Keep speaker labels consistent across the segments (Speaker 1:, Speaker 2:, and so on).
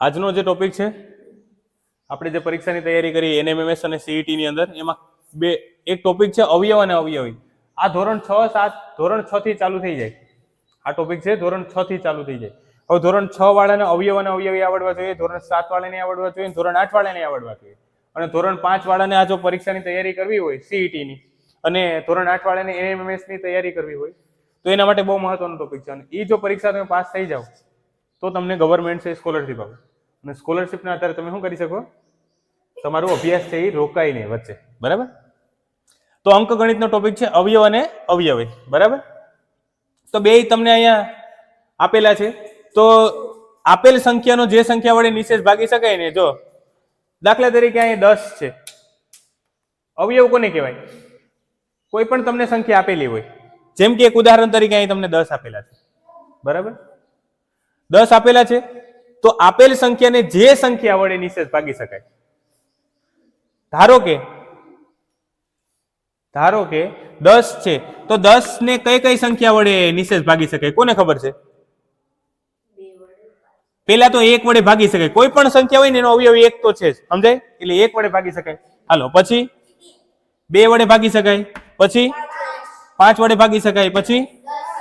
Speaker 1: આજનો જે ટોપિક છે, આપણે જે પરીક્ષાની તૈયારી કરી એનએમએમએસ અને સીઈટીની અંદર, એમાં બે, એક ટોપિક છે અવયવ અને અવયવી. આ ધોરણ છ, સાત, ધોરણ છ થી ચાલુ થઈ જાય. આ ટોપિક છે ધોરણ છ થી ચાલુ થઈ જાય. હવે ધોરણ છ વાળાને અવયવ અને અવયવી આવડવા જોઈએ, ધોરણ સાત વાળાને આવડવા જોઈએ, ધોરણ આઠ વાળાને આવડવા જોઈએ. અને ધોરણ પાંચ વાળાને આ જો પરીક્ષાની તૈયારી કરવી હોય સીઈટીની અને ધોરણ આઠ વાળાને ની તૈયારી કરવી હોય, તો એના માટે બહુ મહત્વનો ટોપિક છે. અને એ જો પરીક્ષા તમે પાસ થઈ જાઓ, તો તમને ગવર્મેન્ટ છે સ્કોલરશીપ આપે. અને સ્કોલરશિપના આધારે તમે શું કરી શકો? તમારો અભ્યાસ છે એ રોકાય નહીં વચ્ચે. બરાબર? તો અંકગણિતનો ટોપિક છે અવયવ અને અવયવી. બરાબર? તો બે તમને અહીંયા આપેલા છે. તો આપેલ સંખ્યાનો જે સંખ્યા વડે નિશેષ ભાગી શકાય ને, જો. દાખલા તરીકે અહીં દસ છે. અવયવ કોને કહેવાય? કોઈ પણ તમને સંખ્યા આપેલી હોય. જેમ કે એક ઉદાહરણ તરીકે અહીં તમને દસ આપેલા છે. બરાબર? દસ આપેલા છે. તો આપેલ સંખ્યાને જે સંખ્યા વડે નિશેષ ભાગી શકાય? ધારો કે ધારો કે દસ છે, તો દસ ને કઈ કઈ સંખ્યા વડે નિશેષ ભાગી શકાય? કોને ખબર છે? પેલા તો એક વડે ભાગી શકાય. કોઈ પણ સંખ્યા હોય ને એનો અવયવ એક તો છે જ. સમજાય? એટલે એક વડે ભાગી શકાય. હાલો, પછી? બે વડે ભાગી શકાય. પછી? પાંચ વડે ભાગી શકાય. પછી?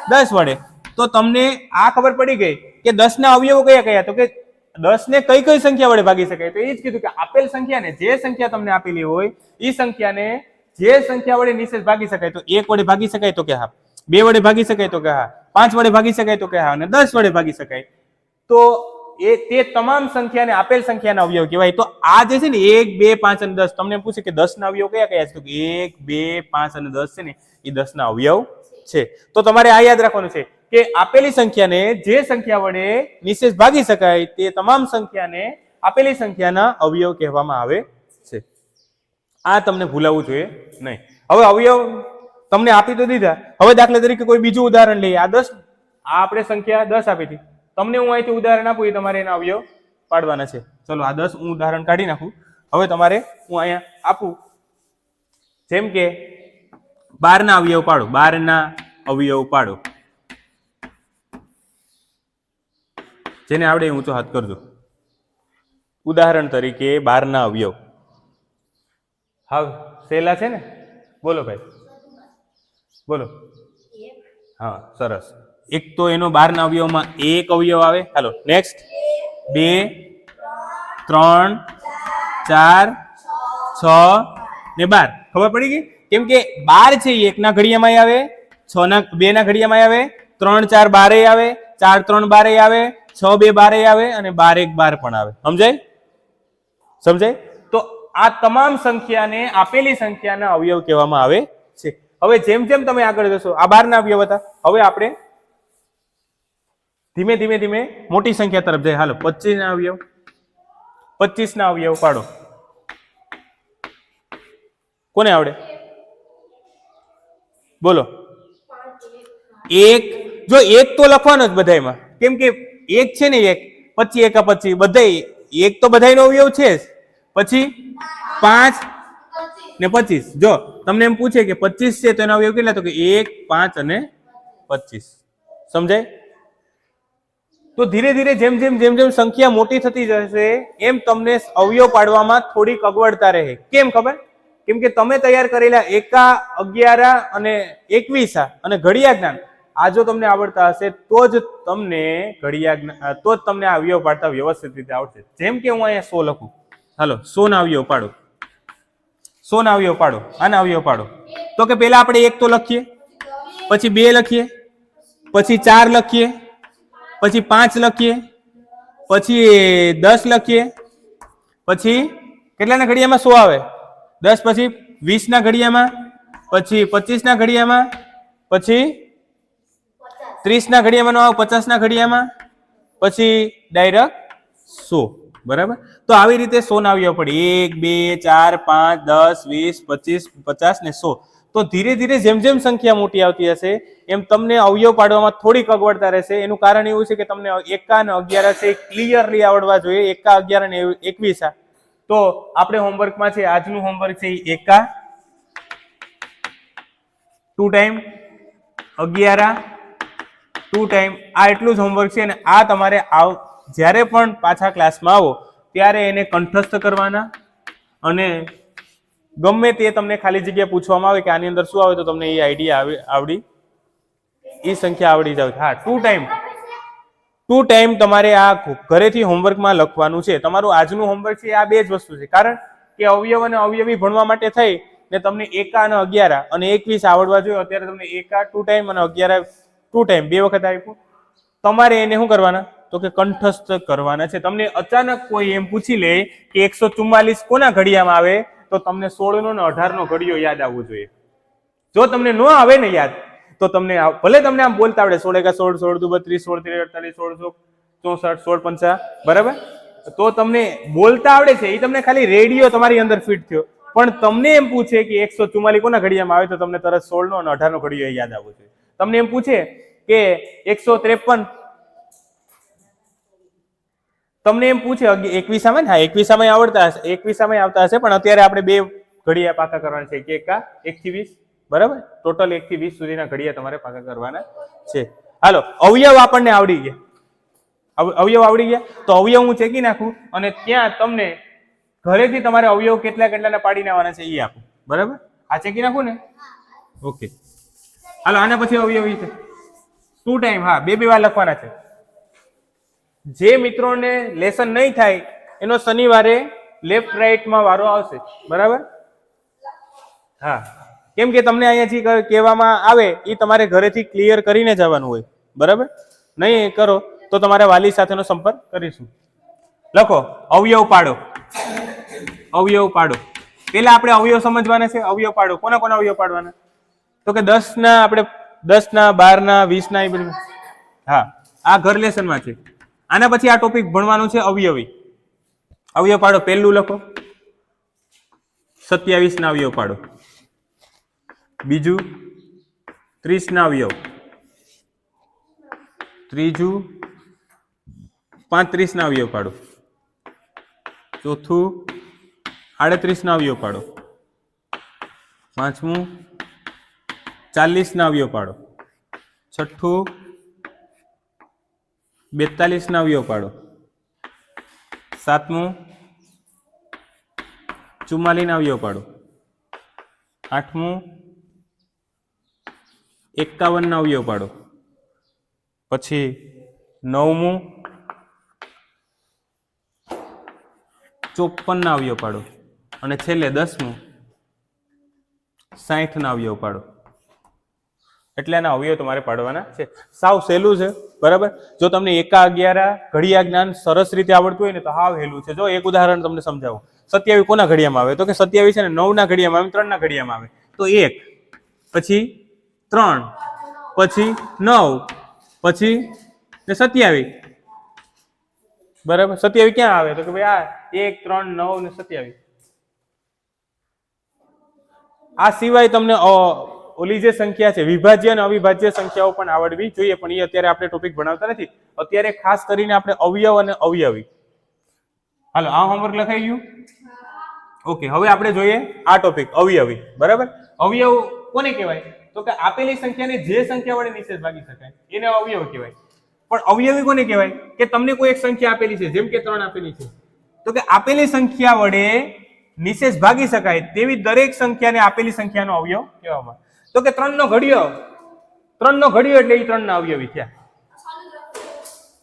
Speaker 1: દસ વડે. તો તમને આ ખબર પડી ગઈ કે દસ ના અવયવો કયા કયા? તો કે દસ ને કઈ કઈ સંખ્યા વડે ભાગી શકાય? તો એ જ કીધું કે આપેલ સંખ્યાને જે સંખ્યા તમને આપેલી હોય એ સંખ્યાને જે સંખ્યા વડે નિશેષ ભાગી શકાય, તો એક વડે ભાગી શકાય તો કે હા. બે વડે ભાગી શકાય તો કે હા. પાંચ વડે ભાગી શકાય તો કે હા. અને દસ વડે ભાગી શકાય. તો એ તે તમામ સંખ્યાને આપેલ સંખ્યાના અવયવ કહેવાય. તો આ જે છે ને, એક, બે, પાંચ અને દસ, તમને પૂછે કે દસ ના અવયવ કયા કયા છે? તો એક, બે, પાંચ અને દસ છે ને એ દસ ના અવયવ છે. તો તમારે આ યાદ રાખવાનું છે. કે આપેલી સંખ્યાને જે સંખ્યા વડે નિશેષ ભાગી શકાય તે તમામ સંખ્યાને આપેલી સંખ્યાના અવયવ કહેવામાં આવે છે. આ તમને ભૂલાવવું જોઈએ નહીં. હવે અવયવ તમને આપી તો દીધા. હવે દાખલા તરીકે કોઈ બીજું ઉદાહરણ લઈએ. આ દસ આ આપણે સંખ્યા દસ આપી હતી. તમને હું અહીંથી ઉદાહરણ આપું, એ તમારે એના અવયવ પાડવાના છે. ચલો, આ દસ હું ઉદાહરણ કાઢી નાખું. હવે તમારે હું અહીંયા આપું. જેમ કે બારના અવયવ પાડો. બારના અવયવ પાડો. જેને આવડે એ ઊંચો હાથ કરજો. ઉદાહરણ તરીકે બારના અવયવ. હા સહેલા છે ને? બોલો ભાઈ. બોલો. હા, સરસ. એક તો એનો બારના અવયવમાં એક અવયવ આવે. હાલો નેક્સ્ટ બે, ત્રણ, ચાર, છ ને બાર. ખબર પડી ગઈ? કેમ કે બાર છે એ, એકના ઘડિયામાં આવે છ ના બે ના ઘડિયામાં આવે, ત્રણ, ચાર બારે આવે, ચાર, ત્રણ બારે આવે છ બે બારે આવે અને બાર એક બાર પણ આવે. સમજાય? સમજાય? તો આ તમામ સંખ્યાને આપેલી સંખ્યાના અવયવ કહેવામાં આવે છે. હવે જેમ જેમ તમે આગળ જશો, આ બારના અવયવ હતા. હવે આપણે ધીમે ધીમે ધીમે મોટી સંખ્યા તરફ જાય. હાલો પચીસ ના અવયવ. પચીસ ના અવયવ પાડો. કોને આવડે? બોલો. એક. જો એક તો લખવાનો જ બધાયમાં. કેમ કે એક છે ને એક, પછી એકા પછી બધા એક તો બધાયનો અવયવ છે પછી પાંચ ને પચીસ. જો, તમને એમ પૂછે કે પચીસ છે તો એનો અવયવ કેટલા? તો કે એક, પાંચ અને પચીસ. સમજાય? તો ધીરે ધીરે જેમ જેમ જેમ જેમ સંખ્યા મોટી થતી જશે, એમ તમને અવયવ પાડવામાં થોડીક અગવડતા રહે. કેમ ખબર? કેમ કે તમે તૈયાર કરેલા એકા, અગિયારા અને એકવીસા અને ઘડિયા જ્ઞાન આ જો તમને આવડતા હશે, તો જ તમને ઘડિયા તો જ તમને આ અવયવ પાડતા વ્યવસ્થિત રીતે આવડશે. જેમ કે હું અહીંયા સો લખું. હાલો સો ના અવયવ પાડો. સો ના અવયવ પાડો, આના અવયવ પાડો. તો કે પેલા આપણે એક તો લખીએ, પછી બે લખીએ, પછી ચાર લખીએ, પછી પાંચ લખીએ, પછી દસ લખીએ, પછી કેટલાના ઘડિયામાં સો આવે? દસ, પછી વીસના ઘડિયામાં, પછી પચીસના ઘડિયામાં, પછી ત્રીસના ઘડિયામાં નો આવે, પચાસના ઘડિયામાં પછી ડાયરેક્ટ સો, બરાબર? તો આવી રીતે સો ના અવયવ પડે એક, બે, ચાર, પાંચ, દસ, વીસ, પચીસ, પચાસ ને સો. તો ધીરે ધીરે જેમ જેમ સંખ્યા મોટી આવતી હશે એમ તમને અવયવ પાડવામાં થોડીક અગવડતા રહેશે. એનું કારણ એવું છે કે તમને એકા અને અગિયાર છે ક્લિયરલી આવડવા જોઈએ. એકા, અગિયાર અને એકવીસ તો આપણે હોમવર્કમાં છે, આજનું હોમવર્ક છે એકા. ટુ ટાઈમ અગિયારા ટુ ટાઈમ આ એટલું જ હોમવર્ક છે અને આ તમારે આવ, જ્યારે પણ પાછા ક્લાસમાં આવો, ત્યારે એને કંઠસ્થ કરવાના અને ગમે તે તમને ખાલી જગ્યા પૂછવામાં આવે કે આની અંદર શું આવે તો તમને એ આઈડિયા આવે, આવડી. એ સંખ્યા આવડી જાવ હા ટુ ટાઈમ ટુ ટાઈમ તમારે આ ઘરેથી હોમવર્કમાં લખવાનું છે. તમારું આજનું હોમવર્ક છે આ બે જ વસ્તુ છે. કારણ કે અવયવ અને અવયવી ભણવા માટે થઈ ને તમને એકા અને અગિયારા અને એકવીસ આવડવા જોઈએ. અત્યારે તમને એકા ટુ ટાઈમ અને અગિયારા ટુ ટાઈમ બે વખત આપ્યું. તમારે એને શું કરવાના? તો કે કંઠસ્થ કરવાના છે. તમને અચાનક કોઈ એમ પૂછી લે કે એકસો ચુમ્માલીસ કોના ઘડિયામાં આવે, તો તમને સોળ નો ને અઢાર નો ઘડિયો યાદ આવવો જોઈએ. જો તમને ન આવે ને યાદ, તો તમને ભલે તમને આમ બોલતા આવડે, સોળ એકા સોળ સોળ દુ બત્રીસ, સોળ ત્રીસ, અડતાલીસ, સોળ સો ચોસઠ, સોળ પંચા, બરાબર? તો તમને બોલતા આવડે છે, એ તમને ખાલી રેડિયો તમારી અંદર ફિટ થયો. પણ તમને એમ પૂછે કે એકસો ચુમ્માલીસ કોના ઘડિયામાં આવે, તો તમને તરત સોળ નો અને અઢાર નો ઘડિયો યાદ આવવો જોઈએ. તમને એમ પૂછે કે એકસો ત્રેપન. તમને એમ પૂછે એકવીસામાં ને? હા એકવીસામાં આવડતા હશે. એકવીસામાં આવતા હશે પણ અત્યારે આપણે બે ઘડિયા પાકા કરવાના છે. કે એકા એક થી વીસ? બરાબર? ટોટલ એક થી વીસ સુધીના ઘડિયા તમારે પાકા કરવાના છે. હાલો અવયવ આપણને આવડી ગયા. અવયવ આવડી ગયા? તો અવયવ હું ચેકી નાખું અને ત્યાં તમને ઘરેથી તમારે અવયવ કેટલા કેટલાના પાડીને આવવાના છે એ આપું. બરાબર? આ ચેકી નાખું ને? ઓકે. હાલો, આના પછી અવયવી છે ટુ ટાઈમ હા, બે બે વાર લખવાના છે. જે મિત્રોને લેસન નહીં થાય, એનો શનિવારે લેફ્ટ રાઈટમાં વારો આવશે. બરાબર? હા. કેમ કે તમને અહીંયાથી કહેવામાં આવે એ તમારે ઘરેથી ક્લિયર કરીને જવાનું હોય. બરાબર? નહીં કરો, તો તમારે વાલી સાથેનો સંપર્ક કરીશું. લખો, અવયવ પાડો. અવયવ પાડો. પેલા આપણે અવયવ સમજવાના છે, અવયવ પાડો. કોના કોના અવયવ પાડવાના? તો કે દસ ના આપણે દસ ના બાર ના વીસ ના એ બધું. હા, આ ઘર લેસનમાં છે. આના પછી આ ટોપિક ભણવાનું છે અવયવી. અવયવ પાડો, પહેલું લખો. સત્યાવીસ ના અવયવ પાડો. બીજું ત્રીસ ના અવયવ. ત્રીજું પાંત્રીસ ના અવયવ પાડો. ચોથું આડત્રીસ ના અવયવ પાડો. પાંચમું ચાલીસ ના અવયવ પાડો. છઠ્ઠું, બેતાલીસ ના અવયવ પાડો. સાતમું, ચુમ્માલીસ ના અવયવ પાડો. આઠમું, એકાવન ના અવયવ પાડો. પછી નવમું, ચોપન ના અવયવ પાડો. અને છેલ્લે દસમું, સાઠ ના અવયવ પાડો. એટલે આના અવયવ તમારે પાડવાના છે. સાવ સહેલું છે, બરાબર? જો તમને એકા અગિયારા ઘડિયા જ્ઞાન સરસ રીતે આવડતું હોય ને તો હાવ હેલું છે. જો એક ઉદાહરણ તમને સમજાવું. સત્યાવીસ કોના ઘડિયામાં આવે? તો કે સત્યાવીસ છે ને નવ ના ઘડિયામાં આવે ત્રણ ના ઘડિયામાં આવે. તો એક, પછી ત્રણ, પછી નવ, પછી ને સત્યાવીસ. બરાબર? સત્યાવીસ ક્યાં આવે? તો કે ભાઈ આ એક, ત્રણ, નવ ને સત્યાવીસ. આ સિવાય તમને ઓલી જે સંખ્યા છે, વિભાજ્ય અને અવિભાજ્ય સંખ્યાઓ પણ આવડવી જોઈએ, પણ એ અત્યારે આપણે ટોપિક ભણાવતા નથી. અત્યારે ખાસ કરીને આપણે અવયવ અને અવયવી. હાલો, આ હોમવર્ક લખાઈ ગયું? ઓકે હવે આપણે જોઈએ આ ટોપિક અવયવી. બરાબર? અવયવ કોને કહેવાય? તો કે આપેલી સંખ્યાને જે સંખ્યા વડે નિશેષ ભાગી શકાય, એને અવયવ કહેવાય. પણ અવયવી કોને કહેવાય? કે તમને કોઈ એક સંખ્યા આપેલી છે, જેમ કે ત્રણ આપેલી છે. તો કે આપેલી સંખ્યા વડે નિશેષ ભાગી શકાય, તેવી દરેક સંખ્યાને આપેલી સંખ્યાનો અવયવ કહેવામાં. તો કે ત્રણ નો ઘડિયો. ત્રણ નો ઘડિયો એટલે એ ત્રણ ના અવયવી થયા.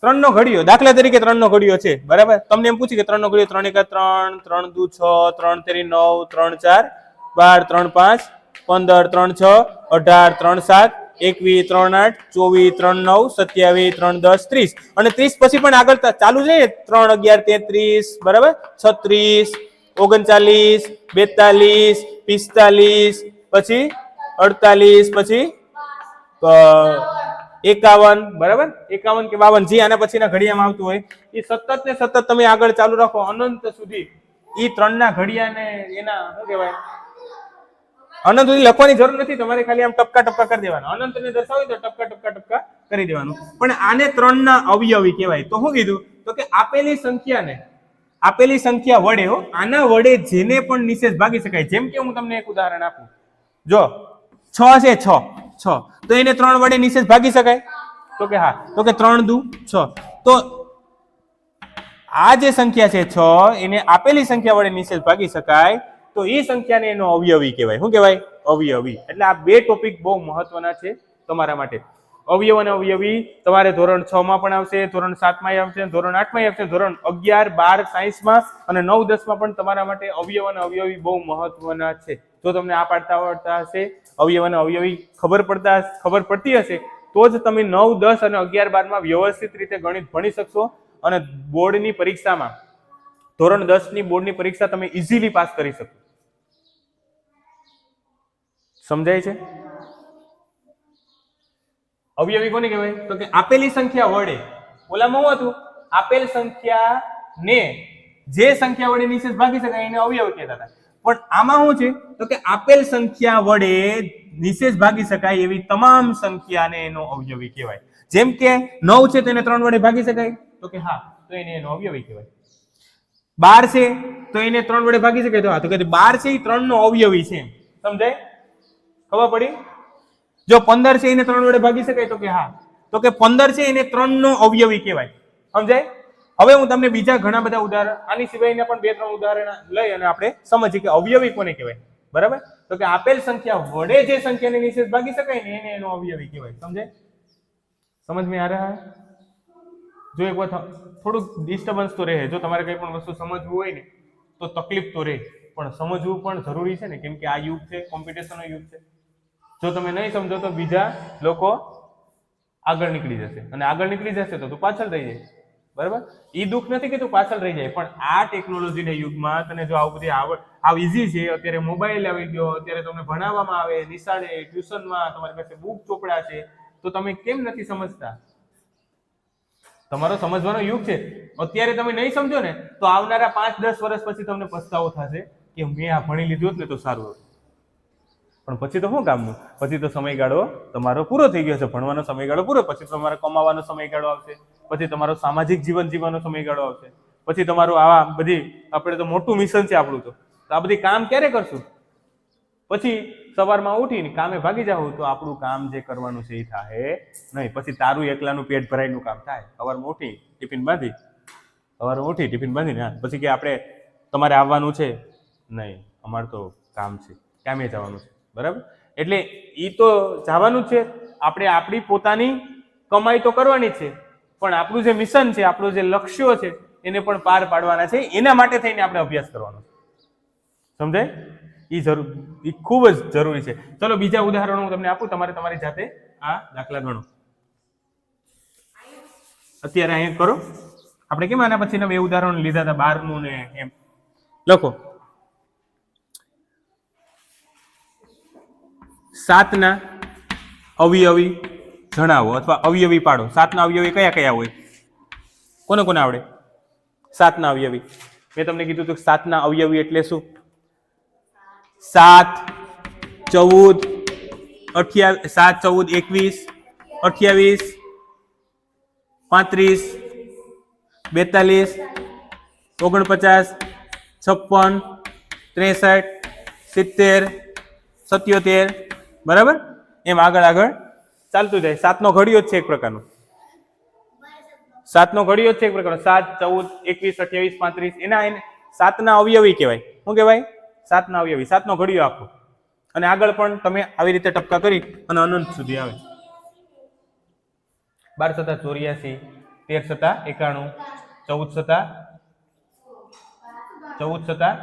Speaker 1: ત્રણ નો ઘડિયો. દાખલા તરીકે ત્રણ નો ઘડિયો છે. બરાબર? તમને એમ પૂછી કે ત્રણ નો ઘડિયો ત્રણ એકા, ત્રણ ત્રણ દુ છ, ત્રણ તેરી નવ, ત્રણ ચાર, બાર, ત્રણ પાંચ, પંદર, ત્રણ છ, અઢાર, ત્રણ સાત, એકવીસ, ત્રણ આઠ, ચોવીસ, ત્રણ નવ, સત્યાવીસ, ત્રણ દસ, ત્રીસ. અને ત્રીસ પછી પણ આગળ ચાલુ છે ત્રણ, અગિયાર, તેત્રીસ, બરાબર? છત્રીસ, ઓગણચાલીસ, બેતાલીસ, પિસ્તાલીસ, પછી અડતાલીસ પછી એકાવન, બરાબર? એકાવન કે બાવન, જે આના પછીના ઘડિયામાં આવતું હોય, એ સતત ને સતત તમે આગળ ચાલુ રાખો, અનંત સુધી. એ ત્રણના ઘડિયાને એના, શું કહેવાય? અનંત સુધી લખવાની જરૂર નથી, તમારે ખાલી આમ ટપકા ટપકા કરી દેવાના. અનંત ને દર્શાવી તો ટપકા ટપકા ટપકા કરી દેવાનું. પણ આને ત્રણના અવયવી કહેવાય. તો શું કીધું, તો કે આપેલી સંખ્યાને, આપેલી સંખ્યા વડે હો, આના વડે જેને પણ નિશેષ ભાગી શકાય. જેમ કે હું તમને એક ઉદાહરણ આપું. જો છ છે, છ છ. તો એને ત્રણ વડે નિશેષ ભાગી શકાય? તો કે હા. તો કે ત્રણ દુ, છ. તો આ જે સંખ્યા છે, છ, એને આપેલી સંખ્યા વડે નિશેષ ભાગી શકાય. તો એ સંખ્યાને એનો અવયવી કહેવાય. શું કહેવાય? અવયવી. એટલે આ બે ટોપિક બહુ મહત્વના છે તમારા માટે. અવયવ અને અવયવી તમારે ધોરણ છ માં પણ આવશે, ધોરણ સાતમાં આવશે, ધોરણ આઠમાં આવશે, ધોરણ અગિયાર, બાર સાયન્સમાં અને નવ દસમાં પણ તમારા માટે અવયવ અને અવયવી બહુ મહત્વના છે. જો તમને આ પાડતા આવડતા હશે, અવયવ અને અવયવી ખબર પડતા ખબર પડતી હશે, તો જ તમે નવ, દસ અને અગિયાર બારમાં વ્યવસ્થિત રીતે ગણિત ભણી શકશો અને બોર્ડની પરીક્ષામાં, ધોરણ દસની બોર્ડની પરીક્ષા તમે ઇઝીલી પાસ કરી શકો. સમજાય છે? અવયવી કોને કહેવાય? તો કે આપેલી સંખ્યા વડે. ઓલામાં શું હતું? આપેલ સંખ્યા ને જે સંખ્યા વડે નિશેષ ભાગી શકાય એને અવયવ કહેતા હતા. પણ આમાં શું છે? તો કે આપેલ સંખ્યા વડે નિશેષ ભાગી શકાય એવી તમામ સંખ્યાને એનો અવયવી કહેવાય. જેમ કે નવ છે તેને ત્રણ વડે ભાગી શકાય? તો કે હા, તો એને એનો અવયવી કહેવાય. બાર છે તો એને ત્રણ વડે ભાગી શકાય? તો હા, તો કે બાર છે એ ત્રણ નો અવયવી છે સમજાય? ખબર પડી? જો પંદર છે એને ત્રણ વડે ભાગી શકાય તો કે હા. તો કે પંદર છે એને ત્રણ નો અવયવી કહેવાય. સમજાય? હવે હું તમને બીજા ઘણા બધા ઉદાહરણ આની સિવાયના પણ બે, ત્રણ ઉદાહરણ લઈ અને આપણે સમજીએ કે અવયવી કોને કહેવાય. બરાબર? તો કે આપેલ સંખ્યા વડે જે સંખ્યાને નિશેષ ભાગી શકાય ને એને એનો અવયવી કહેવાય. સમજે સમજ મેં આ રહ્યા જો એક વાર થોડુંક ડિસ્ટર્બન્સ તો રહે. જો તમારે કંઈ પણ વસ્તુ સમજવું હોય ને, તો તકલીફ તો રહે. પણ સમજવું પણ જરૂરી છે ને, કેમ કે આ યુગ છે કોમ્પિટિશનનો યુગ છે. જો તમે નહીં સમજો તો બીજા લોકો આગળ નીકળી જશે. અને આગળ નીકળી જશે તો તું પાછળ થઈ જાય બરાબર? એ દુઃખ નથી કે તું પાછળ રહી જાય, પણ આ ટેકનોલોજીના યુગમાં તને જો આવું બધી આવડ, આવ ઈઝી છે, અત્યારે મોબાઈલ આવી ગયો, અત્યારે તમને ભણાવવામાં આવે, નિશાળે, ટ્યુશનમાં, તમારી પાસે બુક ચોપડા છે, તો તમે કેમ નથી સમજતા? તમારો સમજવાનો યુગ છે. અત્યારે તમે નહીં સમજો ને, તો આવનારા પાંચ, દસ વર્ષ પછી તમને પસ્તાવો થશે કે મેં આ ભણી લીધું હોત ને તો સારું હતું. પણ પછી તો શું કામનું પછી તો સમયગાળો તમારો પૂરો થઈ ગયો છે, ભણવાનો સમયગાળો પૂરો, પછી તમારે કમાવાનો સમયગાળો આવશે. પછી તમારો સામાજિક જીવન જીવવાનો સમયગાળો આવશે. પછી તમારું આવા બધી, આપણે તો મોટું મિશન છે આપણું તો. આ બધી કામ ક્યારે કરશું? પછી સવારમાં ઉઠીને કામે ભાગી જાવ તો આપણું કામ જે કરવાનું છે એ થાય નહીં. પછી તારું એકલાનું પેટ ભરાયનું કામ થાય. સવારમાં ઉઠી, ટિફિન બાંધી. સવારમાં ઉઠી, ટિફિન બાંધીને હા, પછી કે આપણે, તમારે આવવાનું છે? નહીં. અમારે તો કામ છે. કામે જવાનું છે. બરાબર? એટલે એ તો જવાનું છે. આપણે આપણી પોતાની કમાઈ તો કરવાની છે. પણ આપણું જે મિશન છે, આપણું જે લક્ષ્યો છે, એને પણ પાર પાડવાના છે. એના માટે થઈને આપણે અભ્યાસ કરવાનો. સમજાય? એ જરૂર એ ખૂબ જ જરૂરી છે. ચલો, બીજા ઉદાહરણો હું તમને આપું. તમારે તમારી જાતે આ દાખલા ગણો. અત્યારે અહીંયા કરો. આપણે કેમ આના પછી બે ઉદાહરણ લીધા હતા? બારનું ને એમ. લખો. સાતના અવયવી જણાવો અથવા અવયવી પાડો. સાતના અવયવી કયા કયા હોય? કોને કોને આવડે? સાતના અવયવી. મેં તમને કીધું હતું સાતના અવયવી એટલે શું? સાત, ચૌદ, અઠ્યાવીસ, સાત, ચૌદ, એકવીસ, અઠ્યાવીસ, પાંત્રીસ, બેતાલીસ, ઓગણપચાસ, છપ્પન, ત્રેસઠ, સિત્તેર, સત્યોતેર. બરાબર? એમ આગળ આગળ ચાલતું જાય. સાતનો ઘડિયો જ છે એક પ્રકારનો. સાતનો ઘડિયો જ છે એક પ્રકારનો. સાત, ચૌદ, એકવીસ, અઠ્યાવીસ, પાંત્રીસ, એના એને સાતના અવયવી કહેવાય. શું કહેવાય? સાતના અવયવી. સાતનો ઘડિયો આપો અને આગળ પણ તમે આવી રીતે ટપકા કરી અને અનંત સુધી આવે. બાર સત્તા ચોર્યાસી, તેર સત્તા એકાણું, ચૌદ સત્તા ચૌદ સત્તા,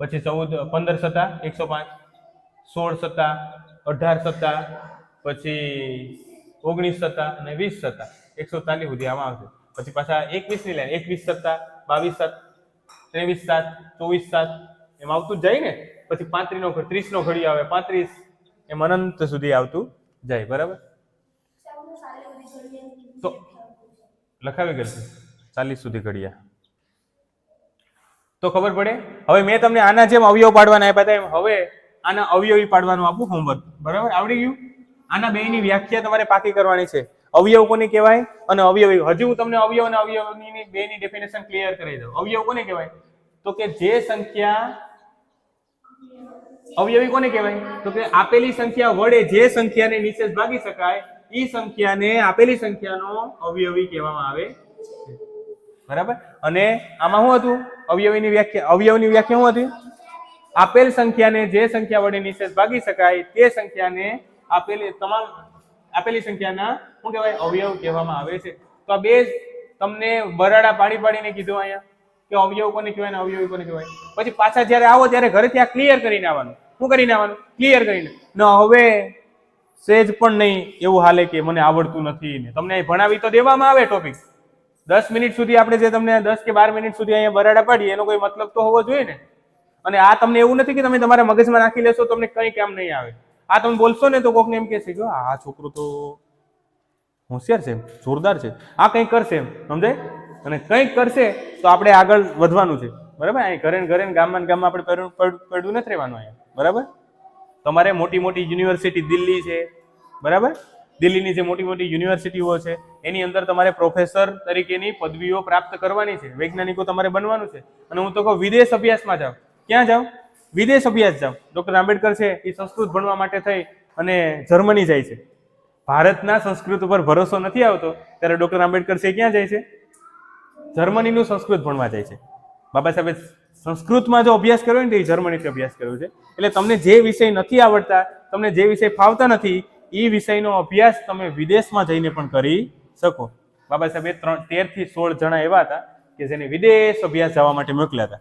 Speaker 1: પછી ચૌદ, પંદર સત્તા, એકસો પાંચ, સોળ સત્તા, અઢાર સત્તા પછી ઓગણીસ સત્તા અને વીસ સત્તા. એકસો ચાલીસ સુધી આમાં આવશે. પછી પાછા એકવીસની લાઈન. એકવીસ સત્તા, બાવીસ સાત ત્રેવીસ સાત, ચોવીસ સાત, એમ આવતું જાય ને? પછી પાંત્રીસ નો ત્રીસનો ઘડી આવે, પાંત્રીસ, એમ અનંત સુધી આવતું જાય, બરાબર? તો લખાવી કરશે ચાલીસ સુધી ઘડિયા. તો ખબર પડે? હવે મેં તમને આના જેમ અવયવ પાડવાના આપ્યા હતા એમ હવે આના અવયવી પાડવાનું આપું હોમવર્ક બરાબર? આવડી ગયું? આના બેની વ્યાખ્યા તમારે પાકી કરવાની છે. અવયવ કોને કહેવાય અને અવયવી હજી હું તમને અવયવ અને અવયવની બેની ડેફિનેશન ક્લિયર કરી દઉં. અવયવ કોને કહેવાય? તો કે જે સંખ્યા અવયવી કોને કહેવાય? તો કે આપેલી સંખ્યા વડે જે સંખ્યાને નિશેષ ભાગી શકાય એ સંખ્યાને આપેલી સંખ્યાનો અવયવી કહેવામાં આવે છે. બરાબર? અને આમાં શું હતું? અવયવીની વ્યાખ્યા, અવયવની વ્યાખ્યા શું હતી? આપેલ સંખ્યાને જે સંખ્યા વડે નિશેષ ભાગી શકાય, તે સંખ્યાને આપેલી તમામ આપેલી સંખ્યાના, શું કહેવાય, અવયવ કહેવામાં આવે છે. તો આ બે તમને બરાડા પાડી પાડીને કીધું અહીંયા, કે અવયવ કોને કહેવાય અવયવ કોને કહેવાય. પછી પાછા જ્યારે આવો ત્યારે ઘરેથી આ ક્લિયર કરીને આવવાનું. શું કરીને આવવાનું? ક્લિયર કરીને. ન, હવે સેજ પણ નહીં, એવું હાલે કે મને આવડતું નથી ને. તમને ભણાવી તો દેવામાં આવે ટોપિક દસ મિનિટ સુધી આપણે જે તમને દસ કે બાર મિનિટ સુધી અહીંયા બરાડા પાડીએ, એનો કોઈ મતલબ તો હોવો જોઈએ ને. અને આ તમને એવું નથી કે તમે તમારા મગજમાં નાખી લેશો, તમને કંઈ કામ નહીં આવે. આ તમે બોલશો ને તો કોકને એમ કહેશે કે આ છોકરો તો હોશિયાર છે, જોરદાર છે. આ કંઈક કરશે એમ, સમજાય? અને કંઈક કરશે તો આપણે આગળ વધવાનું છે. બરાબર? અહીં ઘરે ઘરે ગામમાં ગામમાં આપણે પડ્યું નથી રહેવાનું અહીંયા. બરાબર? તમારે મોટી મોટી યુનિવર્સિટી દિલ્હી છે. બરાબર? દિલ્હીની જે મોટી મોટી યુનિવર્સિટીઓ છે, એની અંદર તમારે પ્રોફેસર તરીકેની પદવીઓ પ્રાપ્ત કરવાની છે. વૈજ્ઞાનિકો તમારે બનવાનું છે. અને હું તો કહું વિદેશ અભ્યાસમાં જાઓ. ક્યાં જાઓ? વિદેશ અભ્યાસ જાઓ ડોક્ટર આંબેડકર છે, એ સંસ્કૃત ભણવા માટે થઈ અને જર્મની જાય છે. ભારતના સંસ્કૃત ઉપર ભરોસો નથી આવતો, ત્યારે ડોક્ટર આંબેડકર છે ક્યાં જાય છે? જર્મનીનું સંસ્કૃત ભણવા જાય છે. બાબા સાહેબે સંસ્કૃતમાં જો અભ્યાસ કર્યો ને તો એ જર્મનીથી અભ્યાસ કર્યો છે. એટલે તમને જે વિષય નથી આવડતા, તમને જે વિષય ફાવતા નથી, એ વિષયનો અભ્યાસ તમે વિદેશમાં જઈને પણ કરી શકો. બાબા સાહેબે ત્રણ તેરથી સોળ જણા એવા હતા કે જેને વિદેશ અભ્યાસ જવા માટે મોકલ્યા હતા.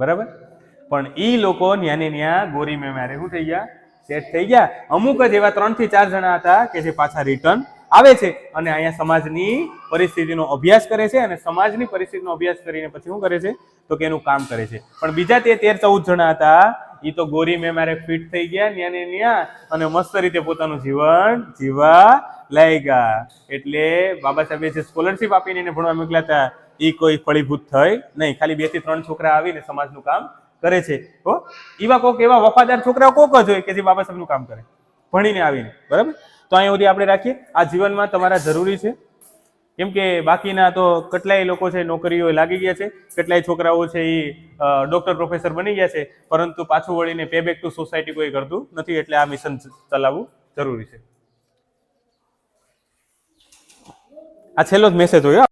Speaker 1: બરાબર? પણ એ લોકો ન્યાને ન્યા ગોરી મેમારે શું થઈ ગયા? સેટ થઈ ગયા. અમુક જ એવા ત્રણથી ચાર જણા હતા કે જે પાછા રિટર્ન આવે છે. અને અહીંયા સમાજની પરિસ્થિતિનો અભ્યાસ કરે છે અને સમાજની પરિસ્થિતિનો અભ્યાસ કરીને પછી શું કરે છે? તો કે એનું કામ કરે છે. પણ બીજા તે તેર ચૌદ જણા હતા એ તો ગોરી મેમારે ફિટ થઈ ગયા ન્યાને ન્યા અને મસ્ત રીતે પોતાનું જીવન જીવવા લાગ્યા. એટલે બાબા સાહેબે જે સ્કોલરશિપ આપીને એને ભણવા મોકલ્યા હતા એ કોઈ ફળીભૂત થઈ નહીં. ખાલી બેથી ત્રણ છોકરા આવીને સમાજનું કામ કરે છે, હો? એવા કોક એવા વફાદાર છોકરાઓ કોક જ હોય કે જે બાબા સાહેબનું કામ કરે, ભણીને આવીને, બરાબર? તો અહીંયા સુધી આપણે રાખીએ. આ જીવનમાં તમારા જરૂરી છે. કેમ કે બાકીના તો કેટલાય લોકો છે, નોકરીઓ લાગી ગયા છે, કેટલાય છોકરાઓ છે એ ડોક્ટર પ્રોફેસર બની ગયા છે, પરંતુ પાછું વળીને પે બેક ટુ સોસાયટી કોઈ કરતું નથી, એટલે આ મિશન ચલાવવું જરૂરી છે. આ છેલ્લો જ મેસેજ હોય.